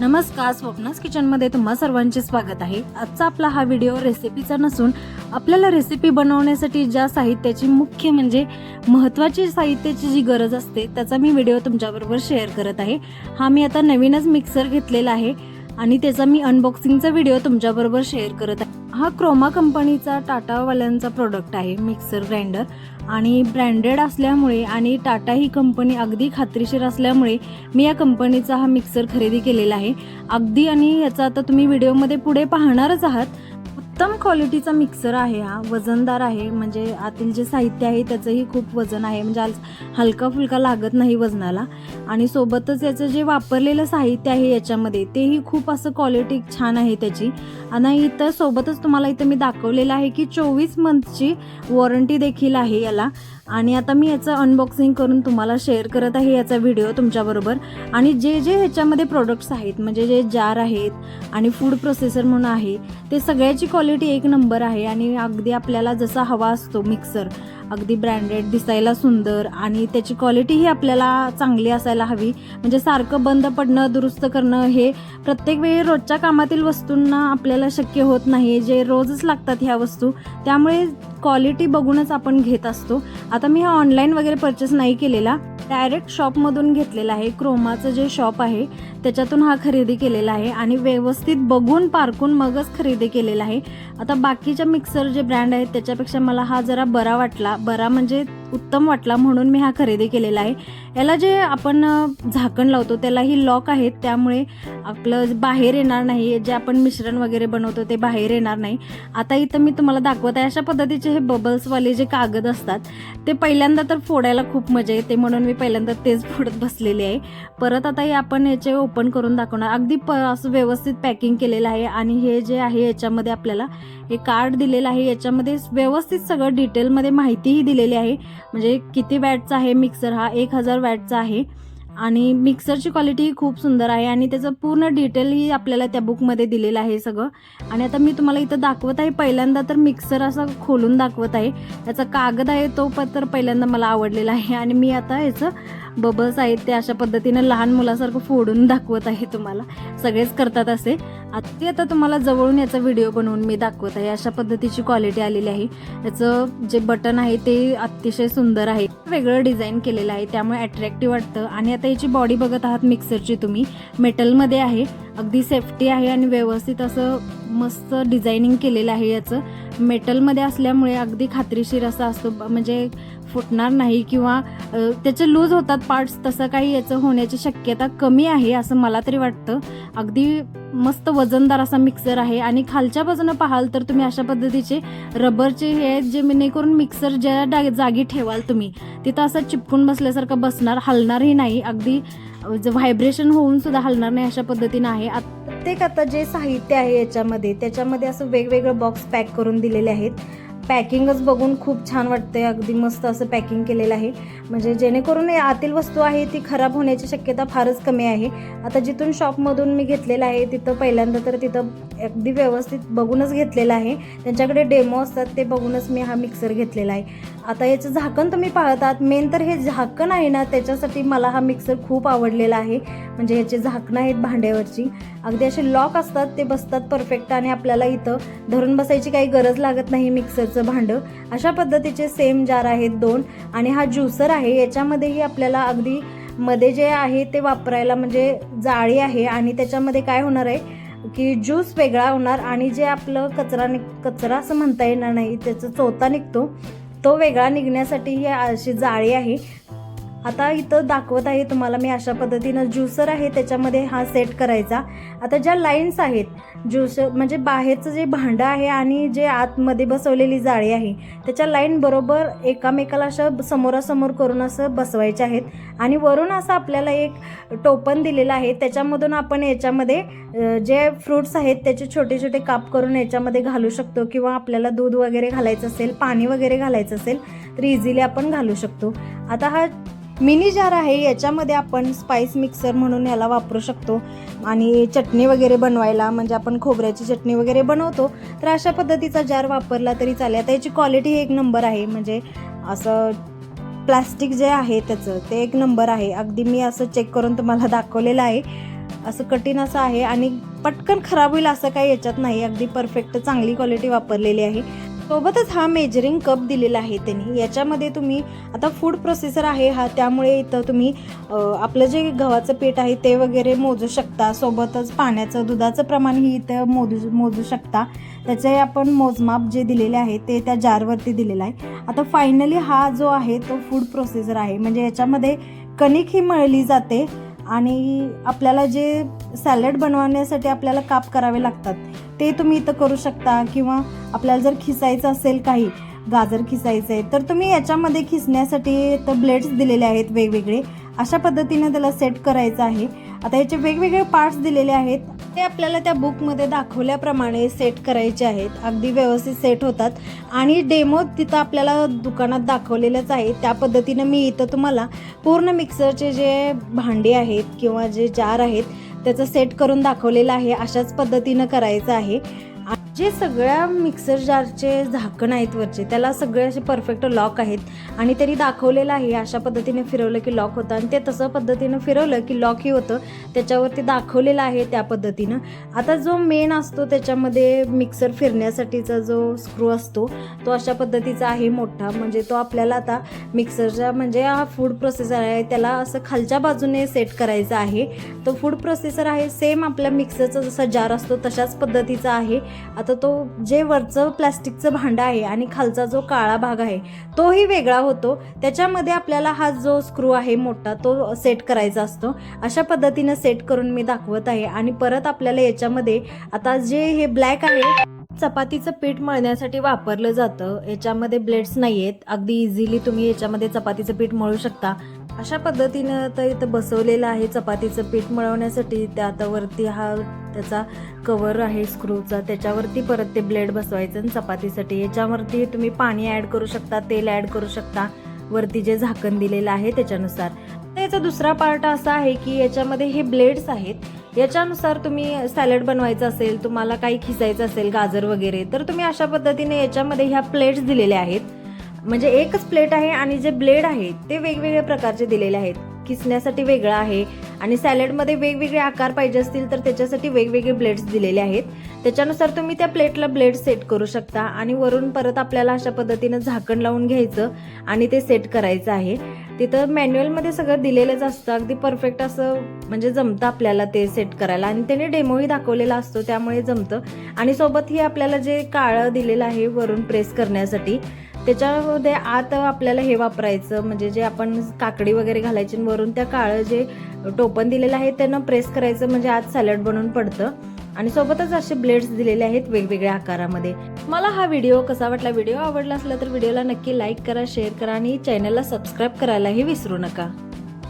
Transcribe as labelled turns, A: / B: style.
A: नमस्कार स्वप्नास किचनमध्ये तुम्हा सर्वांचे स्वागत आहे. आजचा आपला हा व्हिडिओ रेसिपीचा नसून आपल्याला रेसिपी बनवण्यासाठी ज्या साहित्याची मुख्य म्हणजे महत्त्वाची साहित्याची जी गरज असते त्याचा मी व्हिडिओ तुमच्याबरोबर शेअर करत आहे. हा मी आता नवीनच मिक्सर घेतलेला आहे. आणि त्याचा मी अनबॉक्सिंगचा व्हिडिओ तुमच्याबरोबर शेअर करत आहे. हा क्रोमा कंपनीचा टाटावाल्यांचा प्रोडक्ट आहे मिक्सर ग्राइंडर आणि ब्रँडेड असल्यामुळे आणि टाटा ही कंपनी अगदी खात्रीशीर असल्यामुळे मी या कंपनीचा हा मिक्सर खरेदी केलेला आहे. अगदी आणि याचा आता तुम्ही व्हिडिओमध्ये पुढे पाहणारच आहात. उत्तम क्वालिटीचा मिक्सर आहे हा वजनदार आहे म्हणजे आतील जे साहित्य आहे त्याचंही खूप वजन आहे म्हणजे आज हलका फुलका लागत नाही वजनाला. आणि सोबतच याचं जे वापरलेलं साहित्य आहे याच्यामध्ये तेही खूप असं क्वालिटी छान आहे त्याची. आणि इथं सोबतच तुम्हाला इथं मी दाखवलेलं आहे की चोवीस मंथची वॉरंटी देखील आहे याला. आणि आता मी याचं अनबॉक्सिंग करून तुम्हाला शेअर करत आहे याचा व्हिडिओ तुमच्याबरोबर. आणि जे जे ह्याच्यामध्ये प्रोडक्ट्स आहेत म्हणजे जे जार आहेत आणि फूड प्रोसेसर म्हणून आहे ते सगळ्याची क्वालिटी एक नंबर आहे आणि अगदी आपल्याला जसा हवा असतो मिक्सर अगदी ब्रँडेड दिसायला सुंदर आणि त्याची क्वालिटीही आपल्याला चांगली असायला हवी. म्हणजे सारखं बंद पडणं दुरुस्त करणं हे प्रत्येक वेळी रोजच्या कामातील वस्तूंना आपल्याला शक्य होत नाही जे रोजच लागतात ह्या वस्तू त्यामुळे क्वालिटी बघूनच आपण घेत असतो. आता मी हा ऑनलाईन वगैरे परचेस नाही केलेला. डायरेक्ट शॉपमधून घेतलेला आहे. क्रोमाचं जे शॉप आहे त्याच्यातून हा खरेदी केलेला आहे आणि व्यवस्थित बघून पारखून मगच खरेदी केलेला आहे. आता बाकीच्या मिक्सर जे ब्रँड आहेत त्याच्यापेक्षा मला हा जरा बरा वाटला. बरा म्हणजे उत्तम वाटला म्हणून मी हा खरेदी केलेला आहे. याला जे आपण झाकण लावतो त्यालाही लॉक आहेत. त्यामुळे आपलं बाहेर येणार नाही. जे आपण मिश्रण वगैरे बनवतो ते बाहेर येणार नाही. आता इथं मी तुम्हाला दाखवत आहे. अशा पद्धतीचे हे बबल्सवाले जे कागद असतात ते पहिल्यांदा तर फोडायला खूप मजा येते म्हणून मी पहिल्यांदा तेच फोडत बसलेले आहे. परत आता हे आपण याचे ओपन करून दाखवणार. अगदी प असं व्यवस्थित पॅकिंग केलेलं आहे आणि हे जे आहे याच्यामध्ये आपल्याला हे कार्ड दिलेलं आहे. याच्यामध्ये व्यवस्थित सगळं डिटेलमध्ये माहितीही दिलेली आहे. म्हणजे किती वॅटचा आहे मिक्सर हा? एक हजार वॅटचा आहे. आणि मिक्सरची क्वालिटी खूप सुंदर आहे आणि त्याचं पूर्ण डिटेलही आपल्याला त्या बुकमध्ये दिलेलं आहे सगळं. आणि आता मी तुम्हाला इथं दाखवत आहे. पहिल्यांदा तर मिक्सर असं खोलून दाखवत आहे. त्याचा कागद आहे तो पत्र तर पहिल्यांदा मला आवडलेला आहे. आणि मी आता याचं बबल्स आहेत ते अशा पद्धतीनं लहान मुलासारखं फोडून दाखवत आहे तुम्हाला. सगळेच करतात असे. आता ते आता तुम्हाला जवळून याचा व्हिडिओ बनवून मी दाखवत आहे. अशा पद्धतीची क्वालिटी आलेली आहे. याचं जे बटन आहे ते अतिशय सुंदर आहे. वेगळं डिझाईन केलेलं आहे. त्यामुळे अट्रॅक्टिव्ह वाटतं. आणि आता याची बॉडी बघत आहात मिक्सरची तुम्ही. मेटलमध्ये आहे. अगदी सेफ्टी आहे आणि व्यवस्थित असं मस्त डिझायनिंग केलेलं आहे याचं. मेटलमध्ये असल्यामुळे अगदी खात्रीशीर असं असतो. ब- म्हणजे फुटणार नाही किंवा त्याचे लूज होतात पार्ट्स तसं काही याचं होण्याची शक्यता कमी आहे असं मला तरी वाटतं. अगदी मस्त वजनदार असा मिक्सर आहे. आणि खालच्या बाजूनं पाहाल तर तुम्ही अशा पद्धतीचे रबरचे हे आहेत जे जेणेकरून मिक्सर ज्या डा जागी ठेवाल तुम्ही. तिथं असं चिपकून बसल्यासारखं बसणार हलणारही नाही. अगदी व्हायब्रेशन होऊन सुद्धा हलणार नाही अशा पद्धतीनं आहे. आत- प्रत्येक आता जे साहित्य आहे याच्यामध्ये त्याच्यामध्ये असं वेगवेगळं बॉक्स पॅक करून दिलेले आहेत. पॅकिंगच बघून खूप छान वाटतंय. अगदी मस्त असं पॅकिंग केलेलं आहे. म्हणजे जेणेकरून आतील वस्तू आहे ती खराब होण्याची शक्यता फारच कमी आहे. आता जिथून शॉपमधून मी घेतलेलं आहे तिथं पहिल्यांदा तर तिथं अगदी व्यवस्थित बघूनच घेतलेलं आहे. त्यांच्याकडे डेमो असतात ते बघूनच मी हा मिक्सर घेतलेला आहे. आता याचं झाकण तुम्ही पाहतात. मेन तर हे झाकण आहे ना त्याच्यासाठी मला हा मिक्सर खूप आवडलेला आहे. म्हणजे ह्याचे झाकणं आहेत भांड्यावरची. अगदी असे लॉक असतात ते बसतात परफेक्ट आणि आपल्याला इथं धरून बसायची काही गरज लागत नाही मिक्सरचं भांडं. अशा पद्धतीचे सेम जार आहेत दोन आणि हा ज्युसर आहे. याच्यामध्येही आपल्याला अगदी मध्ये जे आहे ते वापरायला म्हणजे जाळी आहे आणि त्याच्यामध्ये काय होणार आहे की ज्यूस वेगळा होणार आणि जे आपलं कचरा निघ कचरा असं म्हणता येणार नाही त्याचा चोथा निघतो. तो वेगळा निघण्यासाठी ही अशी जाळी आहे. आता इथं दाखवत आहे तुम्हाला मी अशा पद्धतीनं ज्युसर आहे त्याच्यामध्ये हा सेट करायचा. आता ज्या लाईन्स आहेत ज्युसर म्हणजे बाहेरचं जे भांडं आहे आणि जे आतमध्ये बसवलेली जाळी आहे त्याच्या लाईन बरोबर एकामेकाला अशा समोरासमोर करून असं बसवायचे आहेत. आणि वरून असं आपल्याला एक टोपण दिलेलं आहे त्याच्यामधून आपण याच्यामध्ये जे फ्रूट्स आहेत त्याचे छोटे छोटे काप करून याच्यामध्ये घालू शकतो किंवा आपल्याला दूध वगैरे घालायचं असेल पाणी वगैरे घालायचं असेल तर इझिली आपण घालू शकतो. आता हा मिनी जार आहे याच्यामध्ये आपण स्पाइस मिक्सर म्हणून याला वापरू शकतो. आणि चटणी वगैरे बनवायला म्हणजे आपण खोबऱ्याची चटणी वगैरे बनवतो तर अशा पद्धतीचा जार वापरला तरी चालेल. आता याची क्वालिटी एक नंबर आहे म्हणजे असं प्लास्टिक जे आहे त्याचं ते एक नंबर आहे. अगदी मी असं चेक करून तुम्हाला दाखवलेलं आहे. असं कठीण असं आहे आणि पटकन खराब होईल असं काही याच्यात नाही. अगदी परफेक्ट चांगली क्वालिटी वापरलेली आहे. सोबतच हा मेजरिंग कप दिलेला आहे त्यांनी. याच्यामध्ये तुम्ही आता फूड प्रोसेसर आहे हा त्यामुळे इथं तुम्ही आपलं जे गव्हाचं पीठ आहे ते वगैरे मोजू शकता. सोबतच पाण्याचं दुधाचं प्रमाणही इथं मोजू मोजू शकता. त्याचे आपण मोजमाप जे दिलेले आहे ते त्या जारवरती दिलेलं आहे. आता फायनली हा जो आहे तो फूड प्रोसेसर आहे. म्हणजे याच्यामध्ये कणिक ही मळली जाते. आणि आपल्याला जे सॅलड बनवण्यासाठी आपल्याला काप करावे लागतात ते तुम्ही इथं करू शकता. किंवा आपल्याला जर खिसायचं असेल काही गाजर खिसायचं आहे तर तुम्ही याच्यामध्ये खिसण्यासाठी तर ब्लेड्स दिलेले आहेत वेगवेगळे. अशा पद्धतीने त्याला सेट करायचं आहे. आता याचे वेगवेगळे पार्ट्स दिलेले आहेत. ते आपल्याला त्या बुकमध्ये दाखवल्याप्रमाणे सेट करायचे आहेत. अगदी व्यवस्थित सेट होतात. आणि डेमो तिथं आपल्याला दुकानात दाखवलेलंच आहे. त्या पद्धतीनं मी इथं तुम्हाला पूर्ण मिक्सरचे जे भांडी आहेत किंवा जे जार आहेत त्याचं सेट करून दाखवलेलं आहे. अशाच पद्धतीनं करायचं आहे. जे सगळ्या मिक्सर जारचे झाकण आहेत वरचे त्याला सगळे असे परफेक्ट लॉक आहेत. आणि त्यांनी दाखवलेलं आहे अशा पद्धतीने फिरवलं की लॉक होतं. आणि ते तसं पद्धतीनं फिरवलं की लॉकही होतं. त्याच्यावरती दाखवलेलं आहे त्या पद्धतीनं. आता जो मेन असतो त्याच्यामध्ये मिक्सर फिरण्यासाठीचा जो स्क्रू असतो तो अशा पद्धतीचा आहे मोठा. म्हणजे तो आपल्याला आता मिक्सरच्या म्हणजे हा फूड प्रोसेसर आहे त्याला असं खालच्या बाजूने सेट करायचा आहे. तो फूड प्रोसेसर आहे सेम आपल्या मिक्सरचा जसा जार असतो तशाच पद्धतीचा आहे. आता तो जे वरचं प्लॅस्टिकचं भांडं आहे आणि खालचा जो काळा भाग आहे तोही वेगळा होतो. त्याच्यामध्ये आपल्याला हा जो स्क्रू आहे मोठा तो सेट करायचा असतो. अशा पद्धतीनं सेट करून मी दाखवत आहे आणि परत आपल्याला याच्यामध्ये आता जे हे ब्लॅक आहे चपातीचं पीठ मळण्यासाठी वापरलं जातं. याच्यामध्ये ब्लेड्स नाही आहेत अगदी इझिली तुम्ही याच्यामध्ये चपातीचं पीठ मळू शकता. अशा पद्धतीनं तर इथं बसवलेलं आहे चपातीचं पीठ मळवण्यासाठी. त्या आता वरती हा त्याचा कवर आहे स्क्रूचा त्याच्यावरती परत ते ब्लेड बसवायचं आणि चपातीसाठी. याच्यावरती तुम्ही पाणी ॲड करू शकता तेल ॲड करू शकता. वरती जे झाकण दिलेलं आहे त्याच्यानुसार. तर याचा दुसरा पार्ट असा आहे की याच्यामध्ये हे ब्लेड्स आहेत. याच्यानुसार तुम्ही सॅलड बनवायचं असेल तुम्हाला काही खिसायचं असेल गाजर वगैरे तर तुम्ही अशा पद्धतीने याच्यामध्ये ह्या प्लेट्स दिलेल्या आहेत. म्हणजे एकच प्लेट आहे आणि जे ब्लेड आहे ते वेगवेगळ्या प्रकारचे दिलेले आहेत. किसण्यासाठी वेगळं आहे आणि सॅलडमध्ये वेगवेगळे आकार पाहिजे असतील तर त्याच्यासाठी वेगवेगळे ब्लेड्स दिलेले आहेत. त्याच्यानुसार तुम्ही त्या प्लेटला ब्लेड सेट करू शकता आणि वरून परत आपल्याला अशा पद्धतीनं झाकण लावून घ्यायचं आणि ते सेट करायचं आहे. तिथं मॅन्युअलमध्ये सगळं दिलेलंच असतं. अगदी परफेक्ट असं म्हणजे जमतं आपल्याला ते सेट करायला आणि त्याने डेमोही दाखवलेला असतो त्यामुळे जमतं. आणि सोबत हे आपल्याला जे काळं दिलेलं आहे वरून प्रेस करण्यासाठी त्याच्यामध्ये आत आपल्याला हे वापरायचं म्हणजे जे आपण काकडी वगैरे घालायची आणि वरून त्या काळं जे टोपण दिलेलं आहे त्यानं प्रेस करायचं म्हणजे आत सॅलड बनवून पडतं. आणि सोबतच असे ब्लेड्स दिलेले आहेत वेगवेगळ्या आकारामध्ये. मला हा व्हिडिओ कसा वाटला व्हिडिओ आवडला असला तर व्हिडिओला नक्की लाईक करा शेअर करा आणि चॅनलला सबस्क्राईब करायलाही विसरू नका.